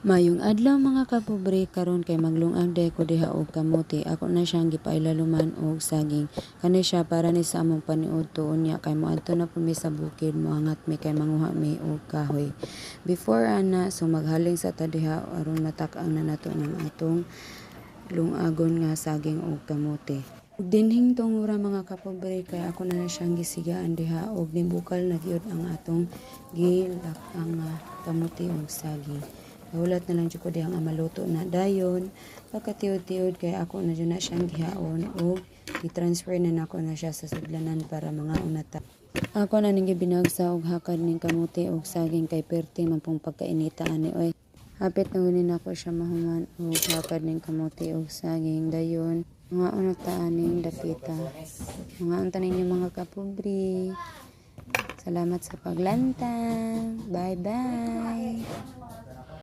Mayong adlaw mga kapobre karon kay maglungag day ko diha og kamote ako na siyang gipailaluman og saging. Kani siya para ni sa among paniud tuon niya kay moadto na pumi sa bukid moangat mi kay manguha mi og kahoy. Before ana so maghaling sa ta diha aron matak-ang na nato ng atong lungagon nga saging og kamote ug dinhing tungura mga kapobre kay ako na siyang gisigaan diha og nibukal na ang atong gilak ang ah, kamote og saging Nahulat na lang dyan ko dihang maluto na dayon. Pagkatiod-tiod kay ako na dyan na siyang gihaon o i-transfer na nako na siya sa sudlanan para mga unata. Ako na ning gibinagsa og hakad ning kamuti og saging kay perti man pong pagkainita ani oy. Hapit na gunin ako siya mahuman og hakad ning kamuti og saging dayon. Mga unata aning dapita. Mga unta ninyo mga kapubri. Salamat sa paglantang. Bye-bye.